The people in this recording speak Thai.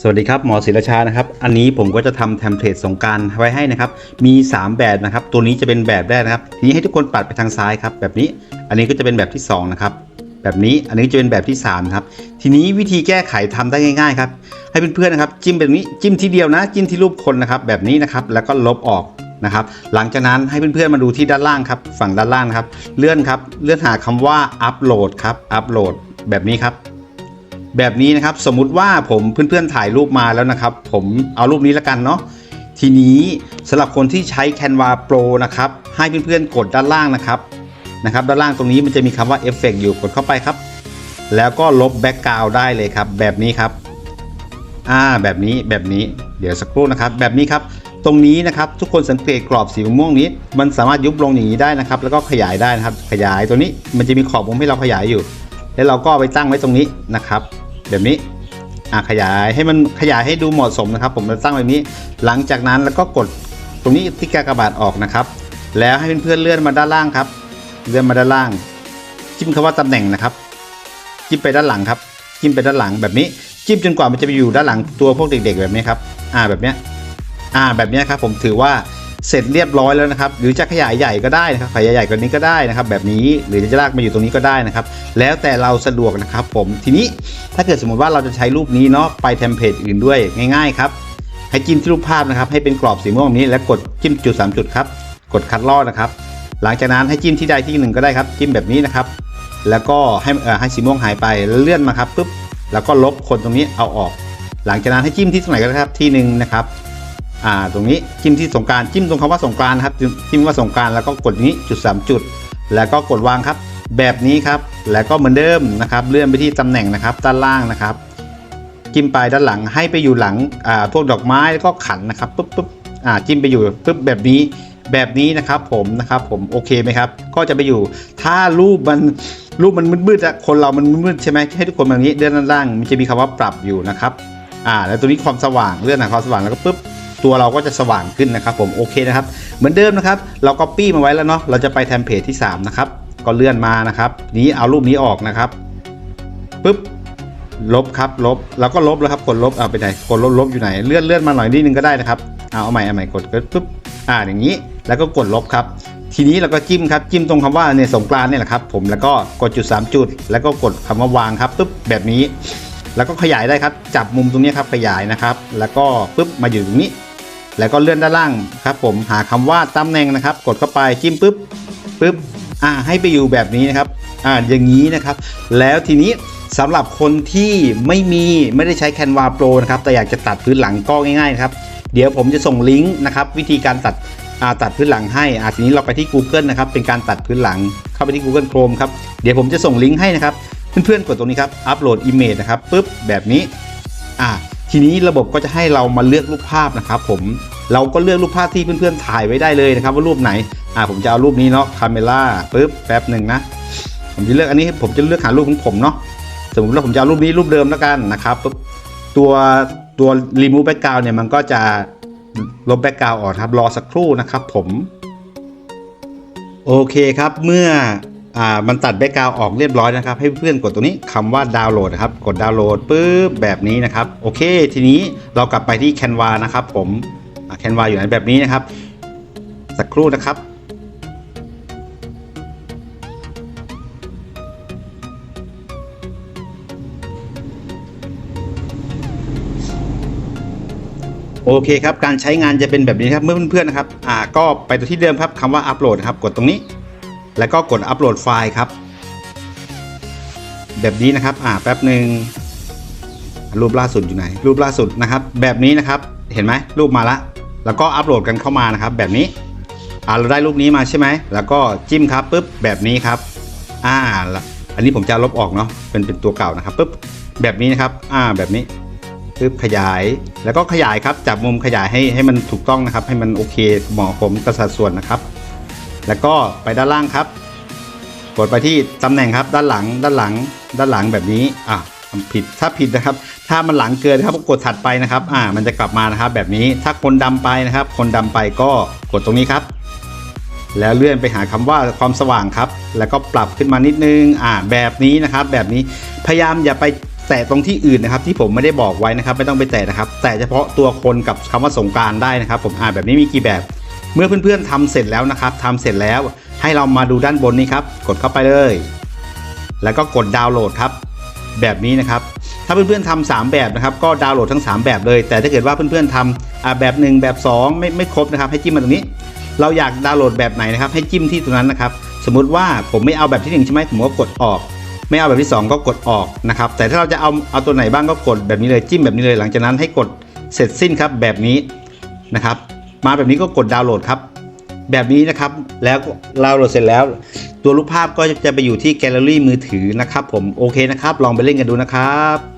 สวัสดีครับหมอศิลชานะครับอันนี้ผมก็จะทำเทมเพลตสงการไว้ให้นะครับมี 3 แบบนะครับตัวนี้จะเป็นแบบแรกนะครับทีนี้ให้ทุกคนปัดไปทางซ้ายครับแบบนี้อันนี้ก็จะเป็นแบบที่2นะครับแบบนี้อันนี้จะเป็นแบบที่3ครับทีนี้วิธีแก้ไขทำได้ง่ายๆครับให้เพื่อนๆนะครับจิ้มแบบนี้จิ้มทีเดียวนะ จิ้มที่รูปคนนะครับแบบนี้นะครับแล้วก็ลบออกนะครับหลังจากนั้นให้เพื่อนๆมาดูที่ด้านล่างครับฝั่งด้านล่างนะครับเลื่อนครับเลื่อนหาคำว่าอัปโหลดครับอัปโหลดแบบนี้ครับ แบบนี้นะครับสมมุติว่าผมเพื่อนๆถ่ายรูปมาแล้วนะครับ ผมเอารูปนี้ละกันเนาะทีนี้สำหรับคนที่ใช้ Canva Pro นะครับ ให้เพื่อนๆกดด้านล่างนะครับนะครับ ด้านล่างตรงนี้มันจะมีคำว่า Effect อยู่กดเข้าไปครับ แล้วก็ลบแบ็กกราวด์ได้เลยครับ แบบนี้ครับอ่าแบบนี้แบบนี้เดี๋ยวสักครู่นะครับ แบบนี้ครับ ตรงนี้นะครับทุกคนสังเกตกรอบสีม่วงนี้ มันสามารถยุบลงอย่างนี้ได้นะครับ แล้วก็ขยายได้นะครับ ขยายตัวนี้มันจะมีขอบมุมให้เราขยายอยู่ แล้วเราก็ไปตั้งไว้ตรงนี้นะครับ แบบนี้อะขยายให้มันขยายให้ดูเหมาะสมนะครับ ผมจะตั้งแบบนี้ หลังจากนั้นแล้วก็กดตรงนี้ที่กากบาทออกนะครับ แล้วให้เพื่อนๆเลื่อนมาด้านล่างครับ เลื่อนมาด้านล่าง จิ้มคำว่าตำแหน่งนะครับ จิ้มไปด้านหลังครับ จิ้มไปด้านหลังแบบนี้ จิ้มจนกว่ามันจะไปอยู่ด้านหลังตัวพวกเด็ก ๆ แบบนี้ครับ อ่าแบบเนี้ยอ่าแบบนี้ครับผมถือว่า เสร็จเรียบร้อยแล้วนะครับ หรือจะขยายใหญ่ก็ได้นะครับขยายใหญ่กว่านี้ก็ได้นะครับ แบบนี้หรือจะลากมาอยู่ตรงนี้ก็ได้นะครับ แล้วแต่เราสะดวกนะครับ ผมทีนี้ถ้าเกิดสมมติว่าเราจะใช้รูปนี้เนาะไปเทมเพลตอื่นด้วยง่าย ๆ ครับ ให้จิ้มที่รูปภาพนะครับ ให้เป็นกรอบสีม่วงแบบนี้ แล้วกดจิ้มจุด 3 จุดครับกดคัดลอกนะครับ หลังจากนั้นให้จิ้มที่ใดที่หนึ่งก็ได้ครับจิ้มแบบนี้นะครับแล้วก็ให้เอ่อให้สีม่วงหายไปเลื่อนมาครับปุ๊บแล้วก็ลบคนตรงนี้เอาออก หลังจากนั้นให้จิ้มที่ตรงไหนก็ได้ครับที่หนึ่งนะครับ อ่าตรงนี้จิ้มที่สงการจิ้มตรงคำว่าสงการครับจิ้มว่าสงการแล้วก็กดนี้จุด 3 จุด แล้วก็กดวางครับ แบบนี้ครับ แล้วก็เหมือนเดิมนะครับ เลื่อนไปที่ตำแหน่งนะครับ ด้านล่างนะครับ จิ้มไปด้านหลังให้ไปอยู่หลังอ่าพวกดอกไม้แล้วก็ขันนะครับปุ๊บปุ๊บอ่าจิ้มไปอยู่ปุ๊บแบบนี้แบบนี้นะครับผมนะครับผมโอเคไหมครับ ก็จะไปอยู่ถ้ารูปมันรูปมันมืดๆอะคนเรามันมืดๆใช่ไหมให้ทุกคนแบบนี้เลื่อนด้านล่างมันจะมีคำว่าปรับอยู่นะครับอ่าแล้วตัวนี้ความสว่างเลื่อนหาความสว่างแล้วก็ปุ๊บ ตัวเราก็จะสว่างขึ้นนะครับผมโอเคนะครับเหมือนเดิมนะครับ เราก็ปี้มาไว้แล้วเนาะเราจะไปแทมเพจที่3นะครับก็เลื่อนมานะครับ นี้เอารูปนี้ออกนะครับปุ๊บลบครับลบแล้วก็ลบแล้วครับกดลบเอาไปไหนกดลบลบอยู่ไหนเลื่อนเลื่อนมาหน่อยนิดนึงก็ได้นะครับเอาเอาใหม่เอาใหม่กดกดปุ๊บอ่าอย่างนี้แล้วก็กดลบครับ ทีนี้เราก็จิ้มครับจิ้มตรงคำว่าเนี่ยสงกรานเนี่ยแหละครับ ผมแล้วก็กดจุด 3 จุด แล้วก็กดคำว่าวางครับปุ๊บแบบนี้ แล้วก็ขยายได้ครับ จับมุมตรงนี้ครับขยายนะครับ แล้วก็ปุ๊บมาอยู่ตรงนี้ แล้วก็เลื่อนด้านล่างครับผมหาคำว่าตำแหน่งนะครับ กดเข้าไปจิ้มปุ๊บปุ๊บอ่าให้ไปอยู่แบบนี้นะครับอ่าอย่างนี้นะครับ แล้วทีนี้สำหรับคนที่ไม่มีไม่ได้ใช้ Canva Pro นะครับแต่อยากจะตัดพื้นหลังก็ง่ายๆนะครับเดี๋ยวผมจะส่งลิงก์นะครับวิธีการตัดตัดพื้นหลังให้อ่าทีนี้เราไปที่ Google นะครับเป็นการตัดพื้นหลังเข้าไปที่ Google Chrome ครับเดี๋ยวผมจะส่งลิงก์ให้นะครับเพื่อนๆกดตรงนี้ครับอัปโหลดอิมเมจนะครับปุ๊บแบบนี้อ่า ทีนี้ระบบก็จะให้เรามาเลือกรูปภาพนะครับผมเราก็เลือกรูปภาพที่เพื่อนๆถ่ายไว้ได้เลยนะครับว่ารูปไหนอ่าผมจะเอารูปนี้เนาะคาเมล่าปุ๊บแป๊บหนึ่งนะผมจะเลือกอันนี้ผมจะเลือกหารูปของผมเนาะสมมติว่าผมจะเอารูปนี้รูปเดิมแล้วกันนะครับปุ๊บตัวตัวรีมูฟแบ็กกราวเนี่ยมันก็จะลบแบ็กกราวออกครับรอสักครู่นะครับผม โอเคครับเมื่อ อ่ามันตัดแบ็กกราวออกเรียบร้อยนะครับ ให้เพื่อนกดตรงนี้คำว่าดาวน์โหลดนะครับ กดดาวน์โหลดปุ๊บแบบนี้นะครับ โอเค ทีนี้เรากลับไปที่ Canva นะครับ ผมแคนวาอยู่ไหนแบบนี้นะครับ สักครู่นะครับโอเคครับ การใช้งานจะเป็นแบบนี้ครับเมื่อเพื่อนๆนะครับ อ่า ก็ไปตัวที่เดิมครับคำว่าอัปโหลดครับ กดตรงนี้ แล้วก็กดอัปโหลดไฟล์ครับ แบบนี้นะครับอ่าแป๊บหนึ่งรูปล่าสุดอยู่ไหน รูปล่าสุดนะครับ แบบนี้นะครับเห็นไหมรูปมาละ แล้วก็อัปโหลดกันเข้ามานะครับ แบบนี้อ่าเราได้รูปนี้มาใช่ไหมแล้วก็จิ้มครับปุ๊บแบบนี้ครับอ่าละอันนี้ผมจะลบออกเนาะเป็นเป็นตัวเก่านะครับปุ๊บแบบนี้นะครับอ่าแบบนี้ปึ๊บขยายแล้วก็ขยายครับจับมุมขยายให้ให้มันถูกต้องนะครับ ให้มันโอเคเหมาะผมกับสัดส่วนนะครับ แล้วก็ไปด้านล่างครับ กดไปที่ตำแหน่งครับ ด้านหลัง ด้านหลัง ด้านหลังแบบนี้ อะผิด ถ้าผิดนะครับ ถ้ามันหลังเกินครับก็กดถัดไปนะครับ อ่า มันจะกลับมานะครับ แบบนี้ ถ้าคนดำไปนะครับ คนดำไปก็กดตรงนี้ครับ แล้วเลื่อนไปหาคำว่าความสว่างครับ แล้วก็ปรับขึ้นมานิดนึง อ่า แบบนี้นะครับ แบบนี้ พยายามอย่าไปแตะตรงที่อื่นนะครับ ที่ผมไม่ได้บอกไว้นะครับ ไม่ต้องไปแตะนะครับ แต่เฉพาะตัวคนกับคำว่าสงการได้นะครับ ผมอ่านแบบนี้มีกี่แบบ เมื่อเพื่อนๆทำเสร็จแล้วนะครับทำเสร็จแล้วให้เรามาดูด้านบนนี้ครับ กดเข้าไปเลย แล้วก็กดดาวน์โหลดครับ แบบนี้นะครับ ถ้าเพื่อนๆทำสามแบบนะครับ ก็ดาวน์โหลดทั้ง 3 แบบเลย แต่ถ้าเกิดว่าเพื่อนๆทำแบบ 1 แบบ 2 ไม่ไม่ครบนะครับ ให้จิ้มมาตรงนี้ เราอยากดาวน์โหลดแบบไหนนะครับ ให้จิ้มที่ตรงนั้นนะครับ สมมุติว่าผมไม่เอาแบบที่ 1 ใช่ไหมผมก็กดออก ไม่เอาแบบที่ 2 ก็กดออกนะครับ แต่ถ้าเราจะเอาเอาตัวไหนบ้างก็กดแบบนี้เลยจิ้มแบบนี้เลย หลังจากนั้นให้กดเสร็จสิ้นครับแบบนี้นะครับ มาแบบนี้ก็กดดาวน์โหลดครับ แบบนี้นะครับแล้วก็ดาวน์โหลดเสร็จแล้ว ตัวรูปภาพก็จะไปอยู่ที่แกลเลอรี่มือถือนะครับ ผมโอเคนะครับ ลองไปเล่นกันดูนะครับ